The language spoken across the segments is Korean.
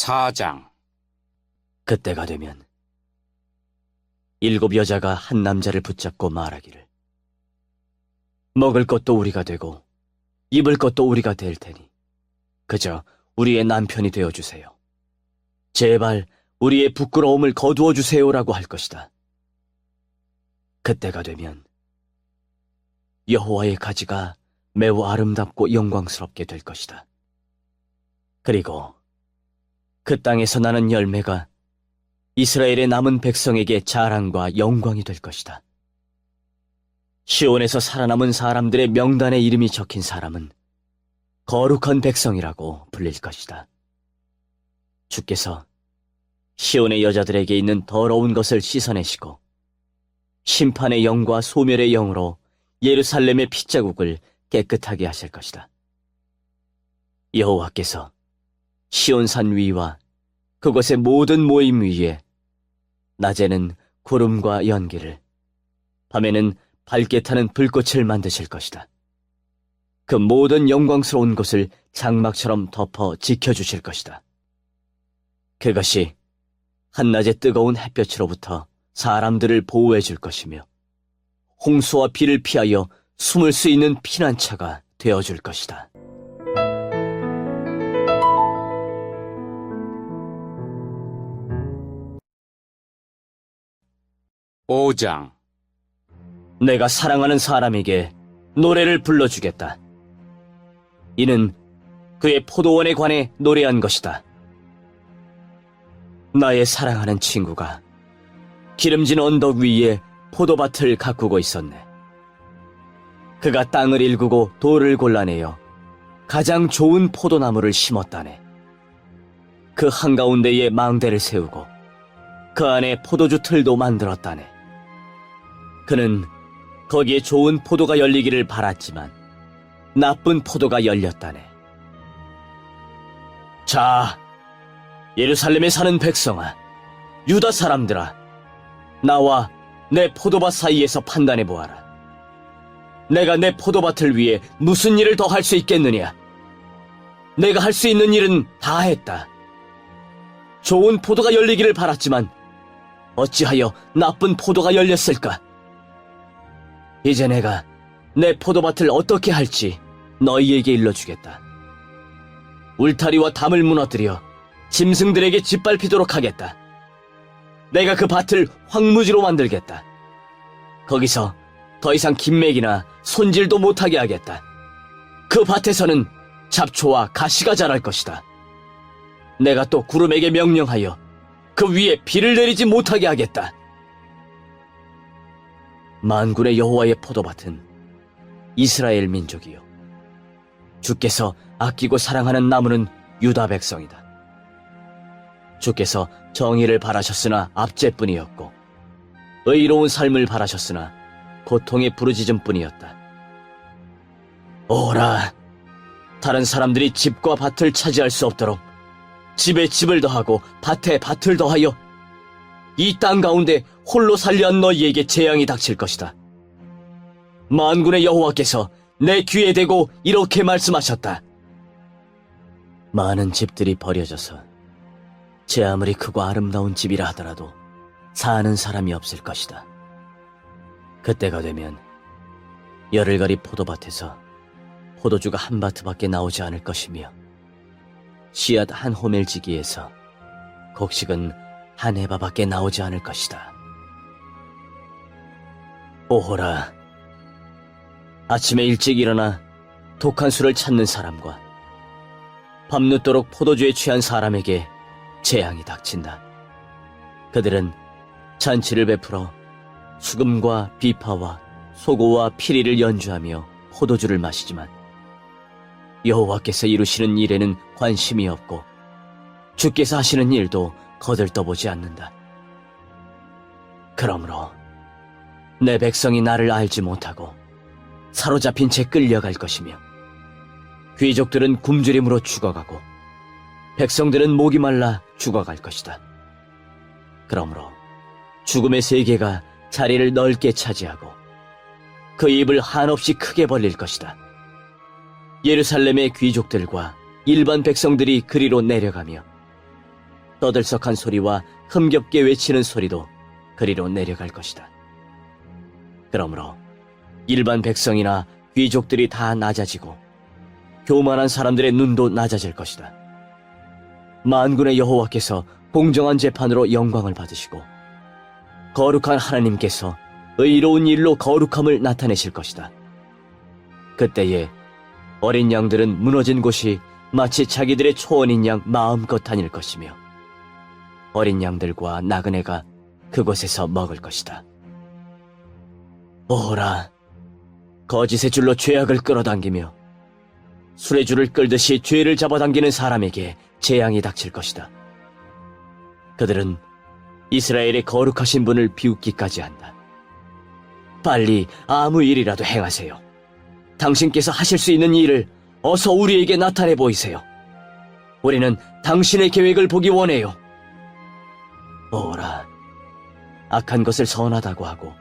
사장 그때가 되면 일곱 여자가 한 남자를 붙잡고 말하기를 먹을 것도 우리가 되고 입을 것도 우리가 될 테니 그저 우리의 남편이 되어 주세요. 제발 우리의 부끄러움을 거두어 주세요라고 할 것이다. 그때가 되면 여호와의 가지가 매우 아름답고 영광스럽게 될 것이다. 그리고 그 땅에서 나는 열매가 이스라엘의 남은 백성에게 자랑과 영광이 될 것이다. 시온에서 살아남은 사람들의 명단에 이름이 적힌 사람은 거룩한 백성이라고 불릴 것이다. 주께서 시온의 여자들에게 있는 더러운 것을 씻어내시고 심판의 영과 소멸의 영으로 예루살렘의 핏자국을 깨끗하게 하실 것이다. 여호와께서 시온산 위와 그곳의 모든 모임 위에 낮에는 구름과 연기를 밤에는 밝게 타는 불꽃을 만드실 것이다. 그 모든 영광스러운 곳을 장막처럼 덮어 지켜주실 것이다. 그것이 한낮의 뜨거운 햇볕으로부터 사람들을 보호해 줄 것이며 홍수와 비를 피하여 숨을 수 있는 피난처가 되어 줄 것이다. 오장 내가 사랑하는 사람에게 노래를 불러주겠다. 이는 그의 포도원에 관해 노래한 것이다. 나의 사랑하는 친구가 기름진 언덕 위에 포도밭을 가꾸고 있었네. 그가 땅을 일구고 돌을 골라내어 가장 좋은 포도나무를 심었다네. 그 한가운데에 망대를 세우고 그 안에 포도주 틀도 만들었다네. 그는 거기에 좋은 포도가 열리기를 바랐지만 나쁜 포도가 열렸다네. 자, 예루살렘에 사는 백성아, 유다 사람들아, 나와 내 포도밭 사이에서 판단해 보아라. 내가 내 포도밭을 위해 무슨 일을 더 할 수 있겠느냐? 내가 할 수 있는 일은 다 했다. 좋은 포도가 열리기를 바랐지만 어찌하여 나쁜 포도가 열렸을까? 이제 내가 내 포도밭을 어떻게 할지 너희에게 일러주겠다. 울타리와 담을 무너뜨려 짐승들에게 짓밟히도록 하겠다. 내가 그 밭을 황무지로 만들겠다. 거기서 더 이상 김맥이나 손질도 못하게 하겠다. 그 밭에서는 잡초와 가시가 자랄 것이다. 내가 또 구름에게 명령하여 그 위에 비를 내리지 못하게 하겠다. 만군의 여호와의 포도밭은 이스라엘 민족이요. 주께서 아끼고 사랑하는 나무는 유다 백성이다. 주께서 정의를 바라셨으나 압제뿐이었고 의로운 삶을 바라셨으나 고통의 부르짖음뿐이었다. 오라, 다른 사람들이 집과 밭을 차지할 수 없도록 집에 집을 더하고 밭에 밭을 더하여 이 땅 가운데 홀로 살려한 너희에게 재앙이 닥칠 것이다. 만군의 여호와께서 내 귀에 대고 이렇게 말씀하셨다. 많은 집들이 버려져서 제 아무리 크고 아름다운 집이라 하더라도 사는 사람이 없을 것이다. 그때가 되면 열흘가리 포도밭에서 포도주가 한 바트밖에 나오지 않을 것이며 씨앗 한 호멜지기에서 곡식은 한 해바밖에 나오지 않을 것이다. 오호라, 아침에 일찍 일어나 독한 술을 찾는 사람과 밤늦도록 포도주에 취한 사람에게 재앙이 닥친다. 그들은 잔치를 베풀어 수금과 비파와 소고와 피리를 연주하며 포도주를 마시지만 여호와께서 이루시는 일에는 관심이 없고 주께서 하시는 일도 거들떠보지 않는다. 그러므로 내 백성이 나를 알지 못하고 사로잡힌 채 끌려갈 것이며 귀족들은 굶주림으로 죽어가고 백성들은 목이 말라 죽어갈 것이다. 그러므로 죽음의 세계가 자리를 넓게 차지하고 그 입을 한없이 크게 벌릴 것이다. 예루살렘의 귀족들과 일반 백성들이 그리로 내려가며 떠들썩한 소리와 흥겹게 외치는 소리도 그리로 내려갈 것이다. 그러므로 일반 백성이나 귀족들이 다 낮아지고 교만한 사람들의 눈도 낮아질 것이다. 만군의 여호와께서 공정한 재판으로 영광을 받으시고 거룩한 하나님께서 의로운 일로 거룩함을 나타내실 것이다. 그때에 어린 양들은 무너진 곳이 마치 자기들의 초원인 양 마음껏 다닐 것이며 어린 양들과 나그네가 그곳에서 먹을 것이다. 오라, 거짓의 줄로 죄악을 끌어당기며 술의 줄을 끌듯이 죄를 잡아당기는 사람에게 재앙이 닥칠 것이다. 그들은 이스라엘의 거룩하신 분을 비웃기까지 한다. 빨리 아무 일이라도 행하세요. 당신께서 하실 수 있는 일을 어서 우리에게 나타내 보이세요. 우리는 당신의 계획을 보기 원해요. 오라, 악한 것을 선하다고 하고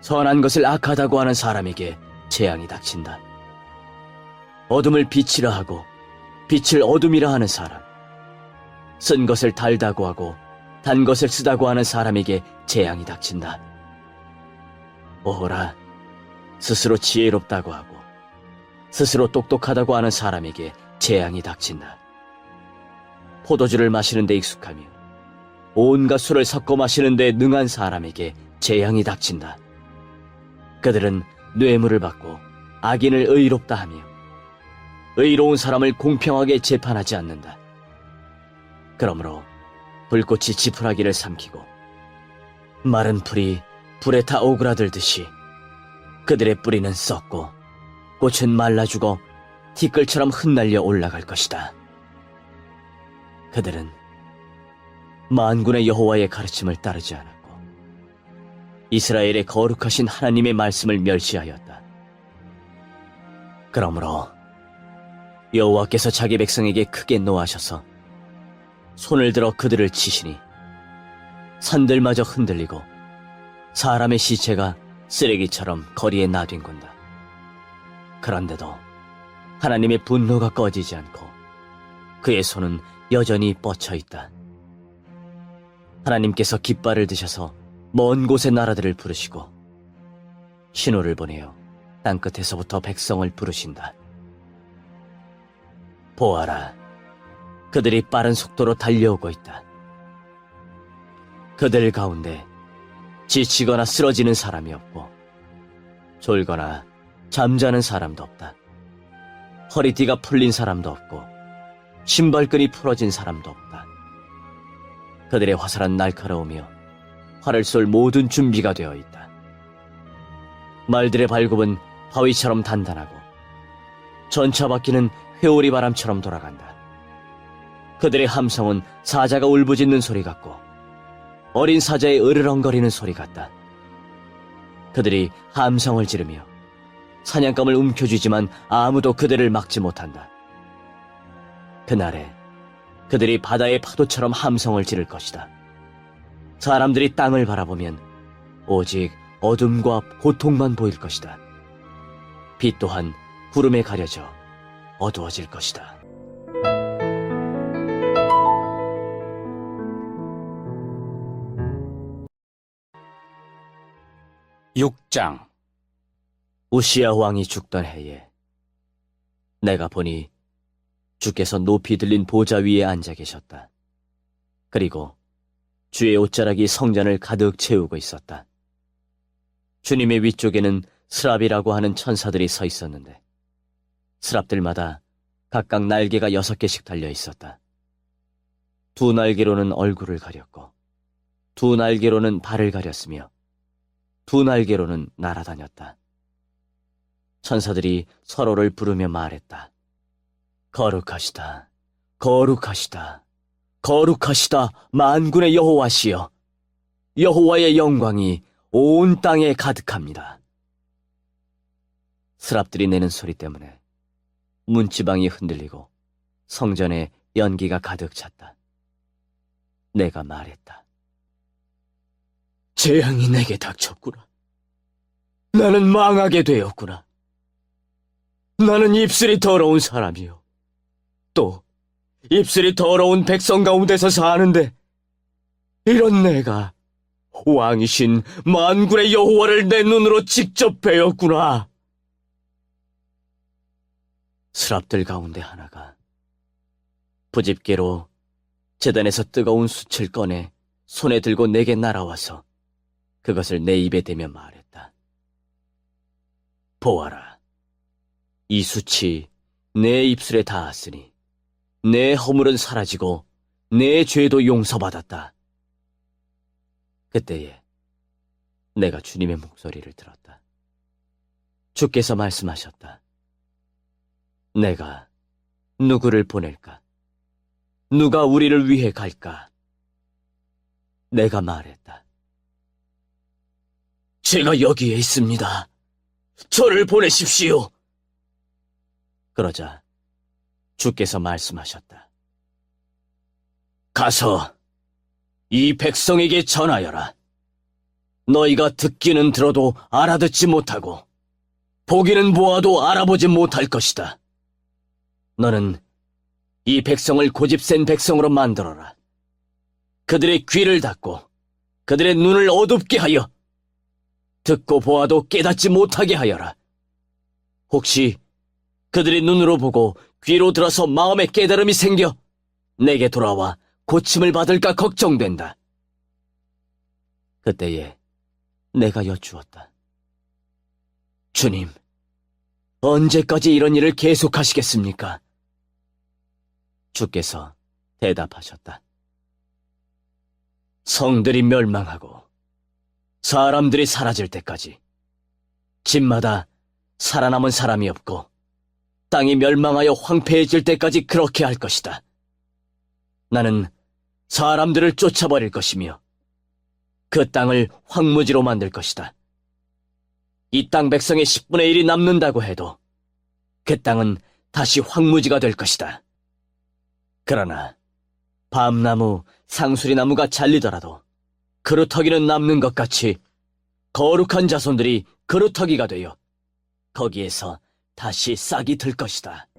선한 것을 악하다고 하는 사람에게 재앙이 닥친다. 어둠을 빛이라 하고 빛을 어둠이라 하는 사람, 쓴 것을 달다고 하고 단 것을 쓰다고 하는 사람에게 재앙이 닥친다. 오호라, 스스로 지혜롭다고 하고 스스로 똑똑하다고 하는 사람에게 재앙이 닥친다. 포도주를 마시는 데 익숙하며 온갖 술을 섞어 마시는데 능한 사람에게 재앙이 닥친다. 그들은 뇌물을 받고 악인을 의롭다 하며 의로운 사람을 공평하게 재판하지 않는다. 그러므로 불꽃이 지푸라기를 삼키고 마른 풀이 불에 타 오그라들듯이 그들의 뿌리는 썩고 꽃은 말라 죽어 티끌처럼 흩날려 올라갈 것이다. 그들은 만군의 여호와의 가르침을 따르지 않았고 이스라엘의 거룩하신 하나님의 말씀을 멸시하였다. 그러므로 여호와께서 자기 백성에게 크게 노하셔서 손을 들어 그들을 치시니 산들마저 흔들리고 사람의 시체가 쓰레기처럼 거리에 나뒹군다. 그런데도 하나님의 분노가 꺼지지 않고 그의 손은 여전히 뻗쳐 있다. 하나님께서 깃발을 드셔서 먼 곳의 나라들을 부르시고 신호를 보내어 땅끝에서부터 백성을 부르신다. 보아라, 그들이 빠른 속도로 달려오고 있다. 그들 가운데 지치거나 쓰러지는 사람이 없고 졸거나 잠자는 사람도 없다. 허리띠가 풀린 사람도 없고 신발끈이 풀어진 사람도 없다. 그들의 화살은 날카로우며 활을 쏠 모든 준비가 되어 있다. 말들의 발굽은 바위처럼 단단하고 전차 바퀴는 회오리 바람처럼 돌아간다. 그들의 함성은 사자가 울부짖는 소리 같고 어린 사자의 으르렁거리는 소리 같다. 그들이 함성을 지르며 사냥감을 움켜쥐지만 아무도 그들을 막지 못한다. 그날에 그들이 바다의 파도처럼 함성을 지를 것이다. 사람들이 땅을 바라보면 오직 어둠과 고통만 보일 것이다. 빛 또한 구름에 가려져 어두워질 것이다. 육장 우시아 왕이 죽던 해에 내가 보니 주께서 높이 들린 보좌 위에 앉아 계셨다. 그리고 주의 옷자락이 성전을 가득 채우고 있었다. 주님의 위쪽에는 스랍이라고 하는 천사들이 서 있었는데 스랍들마다 각각 날개가 여섯 개씩 달려 있었다. 두 날개로는 얼굴을 가렸고 두 날개로는 발을 가렸으며 두 날개로는 날아다녔다. 천사들이 서로를 부르며 말했다. 거룩하시다, 거룩하시다, 거룩하시다, 만군의 여호와시여. 여호와의 영광이 온 땅에 가득합니다. 스랍들이 내는 소리 때문에 문지방이 흔들리고 성전에 연기가 가득 찼다. 내가 말했다. 재앙이 내게 닥쳤구나. 나는 망하게 되었구나. 나는 입술이 더러운 사람이요. 또 입술이 더러운 백성 가운데서 사는데 이런 내가 왕이신 만군의 여호와를 내 눈으로 직접 배웠구나. 스랍들 가운데 하나가 부집게로 재단에서 뜨거운 숯을 꺼내 손에 들고 내게 날아와서 그것을 내 입에 대며 말했다. 보아라. 이 숯이 내 입술에 닿았으니 내 허물은 사라지고 내 죄도 용서받았다. 그때에 내가 주님의 목소리를 들었다. 주께서 말씀하셨다. 내가 누구를 보낼까? 누가 우리를 위해 갈까? 내가 말했다. 제가 여기에 있습니다. 저를 보내십시오. 그러자 주께서 말씀하셨다. 가서 이 백성에게 전하여라. 너희가 듣기는 들어도 알아듣지 못하고 보기는 보아도 알아보지 못할 것이다. 너는 이 백성을 고집센 백성으로 만들어라. 그들의 귀를 닫고 그들의 눈을 어둡게 하여 듣고 보아도 깨닫지 못하게 하여라. 혹시 그들의 눈으로 보고 귀로 들어서 마음에 깨달음이 생겨 내게 돌아와 고침을 받을까 걱정된다. 그때에 내가 여쭈었다. 주님, 언제까지 이런 일을 계속하시겠습니까? 주께서 대답하셨다. 성들이 멸망하고 사람들이 사라질 때까지 집마다 살아남은 사람이 없고 땅이 멸망하여 황폐해질 때까지 그렇게 할 것이다. 나는 사람들을 쫓아버릴 것이며 그 땅을 황무지로 만들 것이다. 이 땅 백성의 10분의 1이 남는다고 해도 그 땅은 다시 황무지가 될 것이다. 그러나 밤나무, 상수리나무가 잘리더라도 그루터기는 남는 것 같이 거룩한 자손들이 그루터기가 되어 거기에서 다시 싹이 들 것이다.